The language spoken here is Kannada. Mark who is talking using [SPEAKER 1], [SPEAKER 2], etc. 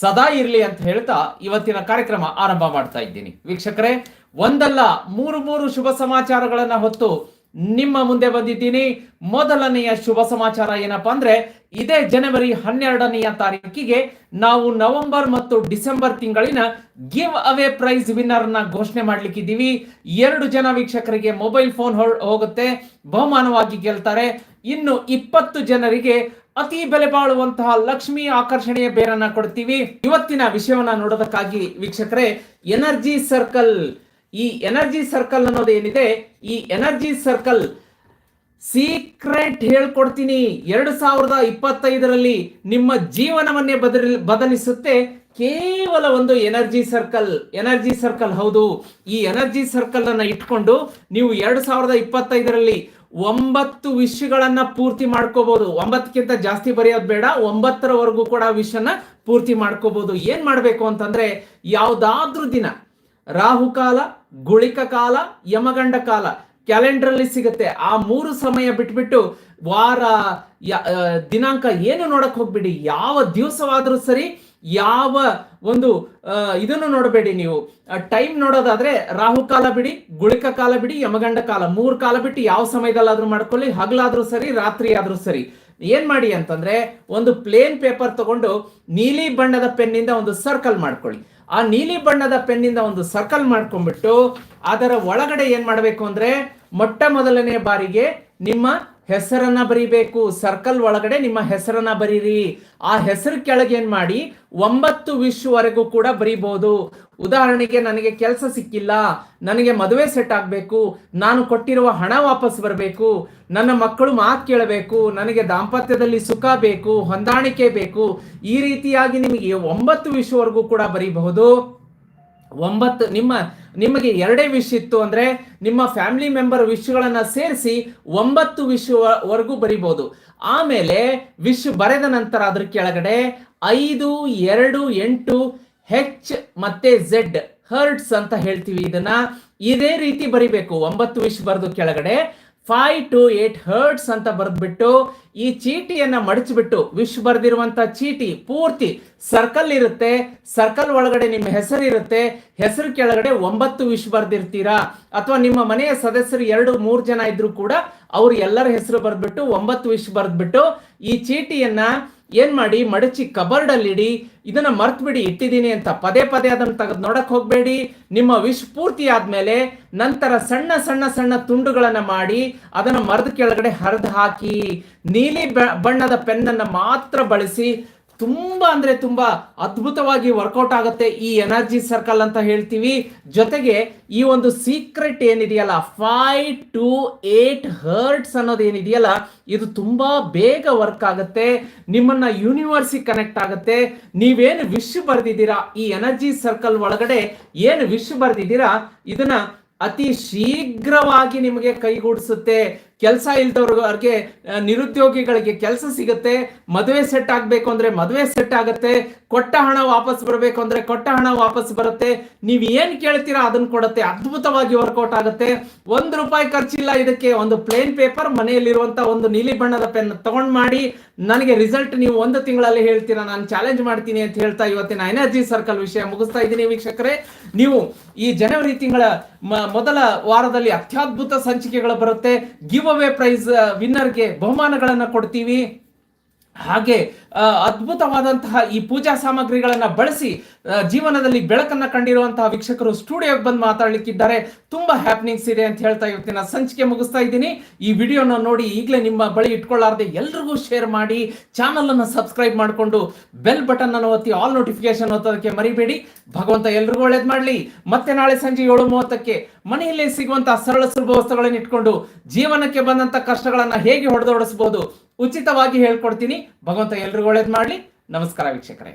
[SPEAKER 1] ಸದಾ ಇರಲಿ ಅಂತ ಹೇಳ್ತಾ ಇವತ್ತಿನ ಕಾರ್ಯಕ್ರಮ ಆರಂಭ ಮಾಡ್ತಾ ಇದ್ದೀನಿ. ವೀಕ್ಷಕರೇ, ಒಂದಲ್ಲ ಮೂರು ಮೂರು ಶುಭ ಸಮಾಚಾರಗಳನ್ನ ಹೊತ್ತು ನಿಮ್ಮ ಮುಂದೆ ಬಂದಿದ್ದೀನಿ. ಮೊದಲನೆಯ ಶುಭ ಸಮಾಚಾರ ಏನಪ್ಪಾ ಅಂದ್ರೆ, ಇದೇ ಜನವರಿ ಹನ್ನೆರಡನೆಯ ತಾರೀಕಿಗೆ ನಾವು ನವೆಂಬರ್ ಮತ್ತು ಡಿಸೆಂಬರ್ ತಿಂಗಳಿನ ಗಿವ್ ಅವೇ ಪ್ರೈಸ್ ವಿನ್ನರ್ನ ಘೋಷಣೆ ಮಾಡ್ಲಿಕ್ಕಿದ್ದೀವಿ. ಎರಡು ಜನ ವೀಕ್ಷಕರಿಗೆ ಮೊಬೈಲ್ ಫೋನ್ ಹೋಗುತ್ತೆ, ಬಹುಮಾನವಾಗಿ ಗೆಲ್ತಾರೆ. ಇನ್ನು ಇಪ್ಪತ್ತು ಜನರಿಗೆ ಅತಿ ಬೆಲೆ ಬಾಳುವಂತಹ ಲಕ್ಷ್ಮಿ ಆಕರ್ಷಣೆಯ ಬೇರನ್ನ ಕೊಡ್ತೀವಿ. ಇವತ್ತಿನ ವಿಷಯವನ್ನ ನೋಡೋದಕ್ಕಾಗಿ ವೀಕ್ಷಕರೇ, ಎನರ್ಜಿ ಸರ್ಕಲ್ ಈ ಎನರ್ಜಿ ಸರ್ಕಲ್ ಅನ್ನೋದು ಏನಿದೆ? ಈ ಎನರ್ಜಿ ಸರ್ಕಲ್ ಸೀಕ್ರೆಟ್ ಹೇಳ್ಕೊಡ್ತೀನಿ. ಎರಡು ಸಾವಿರದ ಇಪ್ಪತ್ತೈದರಲ್ಲಿ ನಿಮ್ಮ ಜೀವನವನ್ನೇ ಬದಲಿ ಬದಲಿಸುತ್ತೆ. ಕೇವಲ ಒಂದು ಎನರ್ಜಿ ಸರ್ಕಲ್ ಎನರ್ಜಿ ಸರ್ಕಲ್ ಹೌದು. ಈ ಎನರ್ಜಿ ಸರ್ಕಲ್ ಅನ್ನು ಇಟ್ಕೊಂಡು ನೀವು ಎರಡು ಸಾವಿರದ ಇಪ್ಪತ್ತೈದರಲ್ಲಿ ಒಂಬತ್ತು ವಿಷಯಗಳನ್ನ ಪೂರ್ತಿ ಮಾಡ್ಕೋಬಹುದು ಒಂಬತ್ತಕ್ಕಿಂತ ಜಾಸ್ತಿ ಬರೆಯೋದು ಬೇಡ. ಒಂಬತ್ತರವರೆಗೂ ಕೂಡ ವಿಷಯನ ಪೂರ್ತಿ ಮಾಡ್ಕೋಬಹುದು ಏನ್ ಮಾಡಬೇಕು ಅಂತಂದ್ರೆ, ಯಾವುದಾದ್ರೂ ದಿನ ರಾಹುಕಾಲ ಗುಳಿಕ ಕಾಲ, ಯಮಗಂಡ ಕಾಲ ಕ್ಯಾಲೆಂಡರ್ ಅಲ್ಲಿ ಸಿಗುತ್ತೆ. ಆ ಮೂರು ಸಮಯ ಬಿಟ್ಬಿಟ್ಟು ವಾರ ದಿನಾಂಕ ಏನು ನೋಡಕ್ ಹೋಗ್ಬಿಡಿ. ಯಾವ ದಿವಸವಾದರೂ ಸರಿ ಯಾವ ಒಂದು ಇದನ್ನು ನೋಡಬೇಡಿ ನೀವು. ಟೈಮ್ ನೋಡೋದಾದ್ರೆ ರಾಹುಕಾಲ ಬಿಡಿ, ಗುಳಿಕ ಕಾಲ ಬಿಡಿ, ಯಮಗಂಡ ಕಾಲ. ಮೂರು ಕಾಲ ಬಿಟ್ಟು ಯಾವ ಸಮಯದಲ್ಲಾದ್ರೂ ಮಾಡ್ಕೊಳ್ಳಿ. ಹಗಲಾದ್ರೂ ಸರಿ ರಾತ್ರಿ ಆದ್ರೂ ಸರಿ. ಏನ್ ಮಾಡಿ ಅಂತಂದ್ರೆ ಒಂದು ಪ್ಲೇನ್ ಪೇಪರ್ ತಗೊಂಡು ನೀಲಿ ಬಣ್ಣದ ಪೆನ್ನಿಂದ ಒಂದು ಸರ್ಕಲ್ ಮಾಡ್ಕೊಳ್ಳಿ. ಆ ನೀಲಿ ಬಣ್ಣದ ಪೆನ್ನಿಂದ ಒಂದು ಸರ್ಕಲ್ ಮಾಡ್ಕೊಂಡ್ಬಿಟ್ಟು ಅದರ ಒಳಗಡೆ ಏನು ಮಾಡಬೇಕು ಅಂದ್ರೆ ಮೊಟ್ಟ ಮೊದಲನೇ ಬಾರಿಗೆ ನಿಮ್ಮ ಹೆಸರನ್ನ ಬರಿಬೇಕು. ಸರ್ಕಲ್ ಒಳಗಡೆ ನಿಮ್ಮ ಹೆಸರನ್ನ ಬರೀರಿ. ಆ ಹೆಸರು ಕೆಳಗೆ ಏನ್ ಮಾಡಿ? ಒಂಬತ್ತು ವಿಶ್ವವರೆಗೂ ಕೂಡ ಬರೀಬಹುದು ಉದಾಹರಣೆಗೆ ನನಗೆ ಕೆಲಸ ಸಿಕ್ಕಿಲ್ಲ. ನನಗೆ ಮದುವೆ ಸೆಟ್ ಆಗಬೇಕು. ನಾನು ಕೊಟ್ಟಿರುವ ಹಣ ವಾಪಸ್ ಬರಬೇಕು. ನನ್ನ ಮಕ್ಕಳು ಮಾತು ಕೇಳಬೇಕು. ನನಗೆ ದಾಂಪತ್ಯದಲ್ಲಿ ಸುಖ ಬೇಕು, ಹೊಂದಾಣಿಕೆ ಬೇಕು. ಈ ರೀತಿಯಾಗಿ ನಿಮಗೆ ಒಂಬತ್ತು ವಿಶ್ವವರೆಗೂ ಕೂಡ ಬರೀಬಹುದು. ಒಂಬತ್ತು, ನಿಮ್ಮ, ನಿಮಗೆ ಎರಡೇ ವಿಶ್ ಇತ್ತು ಅಂದ್ರೆ ನಿಮ್ಮ ಫ್ಯಾಮಿಲಿ ಮೆಂಬರ್ ವಿಶ್ಗಳನ್ನ ಸೇರಿಸಿ ಒಂಬತ್ತು ವಿಶ್ವವರೆಗೂ ಬರಿಬಹುದು ಆಮೇಲೆ ವಿಶ್ ಬರೆದ ನಂತರ ಅದ್ರ ಕೆಳಗಡೆ ಐದು, ಎರಡು, ಎಂಟು ಹೆಚ್ ಮತ್ತೆ ಝೆಡ್ ಹರ್ಟ್ಸ್ ಅಂತ ಹೇಳ್ತೀವಿ. ಇದನ್ನ ಇದೇ ರೀತಿ ಬರಿಬೇಕು. ಒಂಬತ್ತು ವಿಶ್ ಬರೆದು ಕೆಳಗಡೆ ಫೈವ್ ಟು ಏಟ್ ಹರ್ಟ್ಸ್ ಅಂತ ಬರೆದ್ಬಿಟ್ಟು ಈ ಚೀಟಿಯನ್ನ ಮಡಚಿಬಿಟ್ಟು ವಿಶ್ ಬರೆದಿರುವಂತ ಚೀಟಿ ಪೂರ್ತಿ ಸರ್ಕಲ್ ಇರುತ್ತೆ. ಸರ್ಕಲ್ ಒಳಗಡೆ ನಿಮ್ಮ ಹೆಸರು ಇರುತ್ತೆ ಹೆಸರು ಕೆಳಗಡೆ ಒಂಬತ್ತು ವಿಶ್ ಬರ್ದಿರ್ತೀರಾ? ಅಥವಾ ನಿಮ್ಮ ಮನೆಯ ಸದಸ್ಯರು ಎರಡು ಮೂರು ಜನ ಇದ್ರು ಕೂಡ ಅವ್ರು ಎಲ್ಲರ ಹೆಸರು ಬರೆದ್ಬಿಟ್ಟು ಒಂಬತ್ತು ವಿಶ್ ಬರೆದ್ಬಿಟ್ಟು ಈ ಚೀಟಿಯನ್ನ ಏನ್ ಮಾಡಿ, ಮಡಚಿ ಕಬರ್ಡ್ ಅಲ್ಲಿ ಇಡಿ ಇದನ್ನ ಮರ್ತ್ ಬಿಡಿ ಇಟ್ಟಿದ್ದೀನಿ ಅಂತ ಪದೇ ಪದೇ ಅದನ್ನ ತೆಗೆದು ನೋಡಕ್ ಹೋಗ್ಬೇಡಿ. ನಿಮ್ಮ ವಿಷ್ ಪೂರ್ತಿ ಆದ್ಮೇಲೆ ನಂತರ ಸಣ್ಣ ಸಣ್ಣ ಸಣ್ಣ ತುಂಡುಗಳನ್ನ ಮಾಡಿ, ಅದನ್ನ ಮರದ ಕೆಳಗಡೆ ಹರಿದು ಹಾಕಿ, ನೀಲಿ ಬಣ್ಣದ ಪೆನ್ನನ್ನ ಮಾತ್ರ ಬಳಸಿ ತುಂಬಾ ಅಂದ್ರೆ ತುಂಬಾ ಅದ್ಭುತವಾಗಿ ವರ್ಕೌಟ್ ಆಗುತ್ತೆ ಈ ಎನರ್ಜಿ ಸರ್ಕಲ್ ಅಂತ ಹೇಳ್ತೀವಿ. ಜೊತೆಗೆ ಈ ಒಂದು ಸೀಕ್ರೆಟ್ ಏನಿದೆಯಲ್ಲ ಫೈವ್ ಟು ಏಟ್ ಹರ್ಟ್ಸ್ ಅನ್ನೋದು ಏನಿದೆಯಲ್ಲ, ಇದು ತುಂಬಾ ಬೇಗ ವರ್ಕ್ ಆಗುತ್ತೆ. ನಿಮ್ಮನ್ನ ಯೂನಿವರ್ಸಿಗೆ ಕನೆಕ್ಟ್ ಆಗುತ್ತೆ. ನೀವೇನು ವಿಶ್ ಬರೆದಿದ್ದೀರಾ, ಈ ಎನರ್ಜಿ ಸರ್ಕಲ್ ಒಳಗಡೆ ಏನು ವಿಶ್ ಬರೆದಿದ್ದೀರಾ, ಇದನ್ನ ಅತಿ ಶೀಘ್ರವಾಗಿ ನಿಮಗೆ ಕೈಗೂಡಿಸುತ್ತೆ. ಕೆಲಸ ಅವ್ರಿಗೆ ನಿರುದ್ಯೋಗಿಗಳಿಗೆ ಕೆಲಸ ಸಿಗುತ್ತೆ, ಮದುವೆ ಸೆಟ್ ಆಗಬೇಕು ಅಂದ್ರೆ ಮದುವೆ ಸೆಟ್ ಆಗುತ್ತೆ, ಕೊಟ್ಟ ಹಣ ವಾಪಸ್ ಬರಬೇಕು ಅಂದ್ರೆ ಕೊಟ್ಟ ಹಣ ವಾಪಸ್ ಬರುತ್ತೆ, ನೀವು ಏನ್ ಕೇಳ್ತೀರಾ ಅದನ್ನ ಕೊಡುತ್ತೆ, ಅದ್ಭುತವಾಗಿ ವರ್ಕೌಟ್ ಆಗುತ್ತೆ. ಒಂದು ರೂಪಾಯಿ ಖರ್ಚಿಲ್ಲ ಇದಕ್ಕೆ, ಒಂದು ಪ್ಲೇನ್ ಪೇಪರ್ ಮನೆಯಲ್ಲಿರುವಂತ ಒಂದು ನೀಲಿ ಬಣ್ಣದ ಪೆನ್ ತಗೊಂಡ್ ಮಾಡಿ, ನನಗೆ ರಿಸಲ್ಟ್ ನೀವು ಒಂದು ತಿಂಗಳಲ್ಲಿ ಹೇಳ್ತೀರಾ, ನಾನು ಚಾಲೆಂಜ್ ಮಾಡ್ತೀನಿ ಅಂತ ಹೇಳ್ತಾ ಇವತ್ತಿನ ಎನರ್ಜಿ ಸರ್ಕಲ್ ವಿಷಯ ಮುಗಿಸ್ತಾ ಇದ್ದೀನಿ ವೀಕ್ಷಕರೇ. ನೀವು ಈ ಜನವರಿ ತಿಂಗಳ ಮೊದಲ ವಾರದಲ್ಲಿ ಅತ್ಯದ್ಭುತ ಸಂಚಿಕೆಗಳು ಬರುತ್ತೆ. ಗಿವ್ ಅವೇ ಪ್ರೈಸ್ ವಿನ್ನರ್ಗೆ ಬಹುಮಾನಗಳನ್ನು ಕೊಡ್ತೀವಿ. ಹಾಗೆ ಅದ್ಭುತವಾದಂತಹ ಈ ಪೂಜಾ ಸಾಮಗ್ರಿಗಳನ್ನ ಬಳಸಿ ಜೀವನದಲ್ಲಿ ಬೆಳಕನ್ನ ಕಂಡಿರುವಂತಹ ವೀಕ್ಷಕರು ಸ್ಟುಡಿಯೋಗೆ ಬಂದು ಮಾತಾಡ್ಲಿಕ್ಕಿದ್ದಾರೆ. ತುಂಬಾ ಹ್ಯಾಪ್ನಿಂಗ್ಸ್ ಇದೆ ಅಂತ ಹೇಳ್ತಾ ಇವತ್ತಿನ ಸಂಚಿಕೆ ಮುಗಿಸ್ತಾ ಇದ್ದೀನಿ. ಈ ವಿಡಿಯೋನ ನೋಡಿ ಈಗಲೇ ನಿಮ್ಮ ಬಳಿ ಇಟ್ಕೊಳ್ಳಾರ್ದೆ ಎಲ್ರಿಗೂ ಶೇರ್ ಮಾಡಿ ಚಾನಲ್ ಅನ್ನು ಸಬ್ಸ್ಕ್ರೈಬ್ ಮಾಡಿಕೊಂಡು ಬೆಲ್ ಬಟನ್ ಅನ್ನು ಒತ್ತಿ ಆಲ್ ನೋಟಿಫಿಕೇಶನ್ ಒತ್ತೋದಕ್ಕೆ ಮರಿಬೇಡಿ. ಭಗವಂತ ಎಲ್ರಿಗೂ ಒಳ್ಳೇದ್ ಮಾಡ್ಲಿ. ಮತ್ತೆ ನಾಳೆ ಸಂಜೆ ಏಳು ಮೂವತ್ತಕ್ಕೆ ಮನೆಯಲ್ಲೇ ಸಿಗುವಂತಹ ಸರಳ ಸುಲಭ ವಸ್ತುಗಳನ್ನ ಇಟ್ಕೊಂಡು ಜೀವನಕ್ಕೆ ಬಂದಂತ ಕಷ್ಟಗಳನ್ನ ಹೇಗೆ ಹೊಡೆದೋಡಿಸಬಹುದು ಉಚಿತವಾಗಿ ಹೇಳ್ಕೊಡ್ತೀನಿ. ಭಗವಂತ ಎಲ್ರಿಗೂ ಮಾಡಿ ಮಾಡ್ಲಿ. ನಮಸ್ಕಾರ ವೀಕ್ಷಕರೇ.